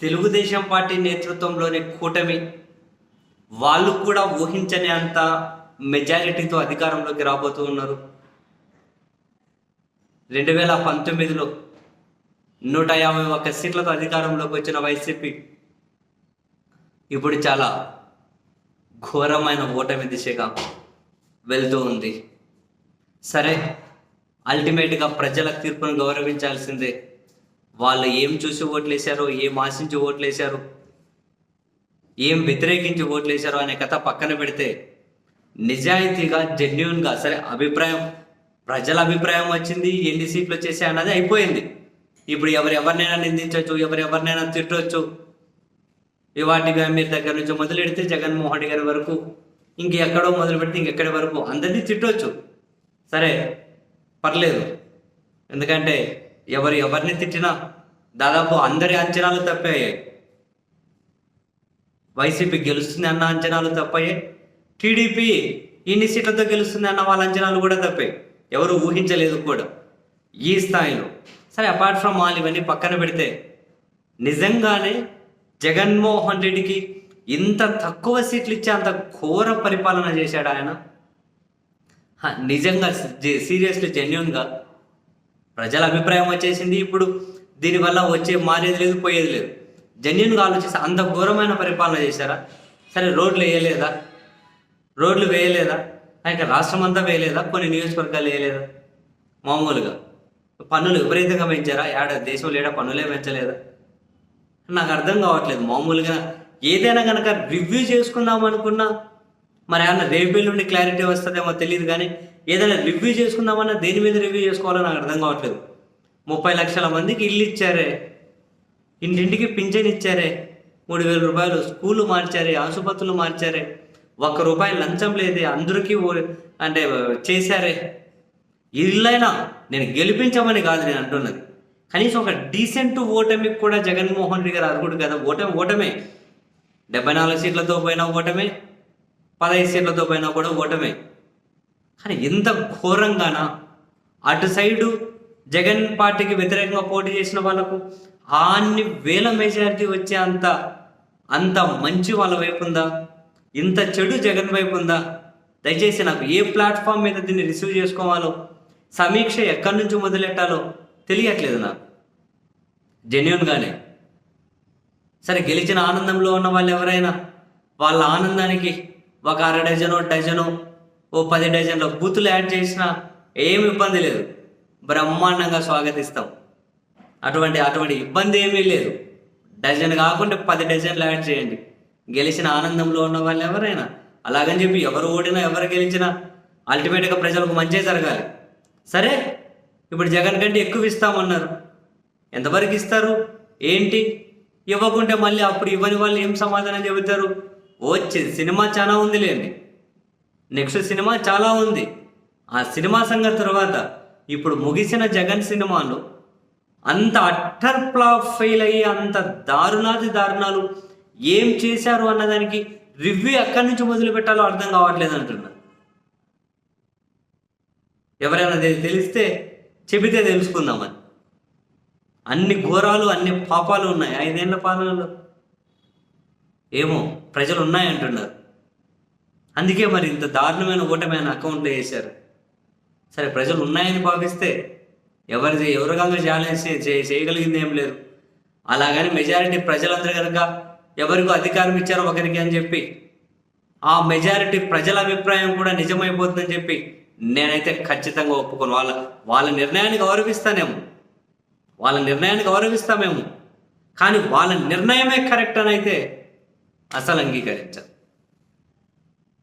Telugu Desam party నేతృత్వంలోని కూటమి వాళ్ళు కూడా ఊహించని అంత మెజారిటీతో అధికారంలోకి రాబోతూ ఉన్నారు. రెండు వేల పంతొమ్మిదిలో నూట యాభై ఒక్క సీట్లతో అధికారంలోకి వచ్చిన వైసీపీ ఇప్పుడు చాలా ఘోరమైన ఓటమి దిశగా వెళ్తూ ఉంది. సరే అల్టిమేట్గా ప్రజల తీర్పును గౌరవించాల్సిందే వాళ్ళు ఏం చూసి ఓట్లేశారో ఏం ఆశించి ఓట్లేశారు ఏం వ్యతిరేకించి ఓట్లేశారో అనే కథ పక్కన పెడితే నిజాయితీగా జెన్యున్గా సరే అభిప్రాయం ప్రజల అభిప్రాయం వచ్చింది ఎన్ని సీట్లు వచ్చేసాయి అన్నది అయిపోయింది. ఇప్పుడు ఎవరు ఎవరినైనా నిందించవచ్చు ఎవరు ఎవరినైనా తిట్టవచ్చు ఇవాటి మీరు దగ్గర నుంచి మొదలు పెడితే జగన్మోహన్ రెడ్డి గారి వరకు ఇంకెక్కడో మొదలు పెడితే ఇంకెక్కడి వరకు అందరినీ తిట్టవచ్చు సరే పర్లేదు. ఎందుకంటే ఎవరు ఎవరిని తిట్టినా దాదాపు అందరి అంచనాలు తప్పాయి. వైసీపీ గెలుస్తుంది అన్న అంచనాలు తప్పాయి. టీడీపీ ఇన్ని సీట్లతో గెలుస్తుంది అన్న వాళ్ళ అంచనాలు కూడా తప్పాయి. ఎవరు ఊహించలేదు కూడా. ఈ స్థాయిలో. సరే అపార్ట్ ఫ్రమ్ ఆల్ ఇవన్నీ పక్కన పెడితే నిజంగానే జగన్మోహన్ రెడ్డికి ఇంత తక్కువ సీట్లు ఇచ్చే అంత ఘోర పరిపాలన చేశాడు ఆయన. నిజంగా సీరియస్లీ జెన్యున్గా ప్రజల అభిప్రాయం వచ్చేసింది. ఇప్పుడు దీనివల్ల వచ్చే మారేది లేదు పోయేది లేదు. జెన్యున్గా ఆలోచిస్తే అంత ఘోరమైన పరిపాలన చేశారా? సరే రోడ్లు వేయలేదా? రోడ్లు వేయలేదా? ఇంకా రాష్ట్రం అంతా వేయలేదా? కొన్ని నియోజకవర్గాలు వేయలేదా? మామూలుగా. పన్నులు విపరీతంగా పెంచారా? ఏడ దేశంలో ఏడా పన్నులే పెంచలేదా? నాకు అర్థం కావట్లేదు. మామూలుగా ఏదైనా కనుక రివ్యూ చేసుకుందాం అనుకున్నా మరి ఏమన్నా రేపు నుండి క్లారిటీ వస్తుందేమో తెలియదు కానీ ఏదైనా రివ్యూ చేసుకుందామన్నా దేని మీద రివ్యూ చేసుకోవాలో నాకు అర్థం కావట్లేదు. ముప్పై లక్షల మందికి ఇల్లు ఇచ్చారే. ఇంటింటికి పింఛన్ ఇచ్చారే. మూడు వేల రూపాయలు స్కూళ్ళు మార్చారే ఆసుపత్రులు మార్చారే. ఒక్క రూపాయి లంచం లేదే అందరికీ ఓ- అంటే చేశారే. ఇల్లైనా నేను గెలిపించమని కాదు నేను అంటున్నది. కనీసం ఒక డీసెంట్ ఓటమికి కూడా జగన్మోహన్ రెడ్డి గారు అర్హుడు కదా. ఓటమి ఓటమే. డెబ్బై నాలుగు సీట్లతో పోయినా ఓటమే. పదహైదు సీట్లతో పోయినా కూడా ఓటమే. కానీ ఇంత ఘోరంగానా? అటు సైడు జగన్ పార్టీకి వ్యతిరేకంగా పోటీ చేసిన వాళ్ళకు అన్ని వేల మెజారిటీ వచ్చే అంత అంత మంచి వాళ్ళ వైపు ఉందా? ఇంత చెడు జగన్ వైపు ఉందా? దయచేసి నాకు ఏ ప్లాట్ఫామ్ మీద దీన్ని రిసీవ్ చేసుకోవాలో సమీక్ష ఎక్కడి నుంచి మొదలెట్టాలో తెలియట్లేదు నాకు. జెన్యున్గానే సరే గెలిచిన ఆనందంలో ఉన్న వాళ్ళు ఎవరైనా వాళ్ళ ఆనందానికి ఒక అర డజనో డజనో ఓ పది డజన్ల బూతులు యాడ్ చేసినా ఏమి ఇబ్బంది లేదు. బ్రహ్మాండంగా స్వాగతిస్తాం. అటువంటి అటువంటి ఇబ్బంది ఏమీ లేదు. డజన్ కాకుండా పది డజన్లు యాడ్ చేయండి. గెలిచిన ఆనందంలో ఉన్న వాళ్ళు ఎవరైనా అలాగని చెప్పి ఎవరు ఓడినా ఎవరు గెలిచినా అల్టిమేట్గా ప్రజలకు మంచి జరగాలి. సరే ఇప్పుడు జగన్ కంటే ఎక్కువ ఇస్తామన్నారు. ఎంతవరకు ఇస్తారు? ఏంటి? ఇవ్వకుంటే మళ్ళీ అప్పుడు ఇవ్వని వాళ్ళు ఏం సమాధానం చెబుతారు? వచ్చేది సినిమా చాలా ఉందిలేండి. నెక్స్ట్ సినిమా చాలా ఉంది. ఆ సినిమా సంగతి తర్వాత ఇప్పుడు ముగిసిన జగన్ సినిమాలో అంత అట్టర్ ఫ్లాప్ ఫెయిల్ అయ్యి అంత దారుణాది దారుణాలు ఏం చేశారు అన్నదానికి రివ్యూ ఎక్కడి నుంచి మొదలు పెట్టాలో అర్థం కావట్లేదు అంటున్నా ఎవరైనా తెలిస్తే చెబితే తెలుసుకుందామని. అన్ని ఘోరాలు అన్ని పాపాలు ఉన్నాయి. ఐదేళ్ళ పాలనలో ఏమో ప్రజలు ఉన్నాయంటున్నారు. అందుకే మరి ఇంత దారుణమైన ఓటమైన అకౌంట్లో వేశారు. సరే ప్రజలు ఉన్నాయని భావిస్తే ఎవరిది ఎవరికంగా ఛాలెంజ్ చేయగలిగింది ఏం లేదు. అలాగని మెజారిటీ ప్రజలందరూ కనుక ఎవరికి అధికారం ఇచ్చారో ఒకరికి అని చెప్పి ఆ మెజారిటీ ప్రజల అభిప్రాయం కూడా నిజమైపోతుందని చెప్పి నేనైతే ఖచ్చితంగా ఒప్పుకోను. వాళ్ళ వాళ్ళ నిర్ణయాన్ని గౌరవిస్తానేమో. వాళ్ళ నిర్ణయాన్ని గౌరవిస్తామేమో. కానీ వాళ్ళ నిర్ణయమే కరెక్ట్ అని అయితే అసలు అంగీకరించారు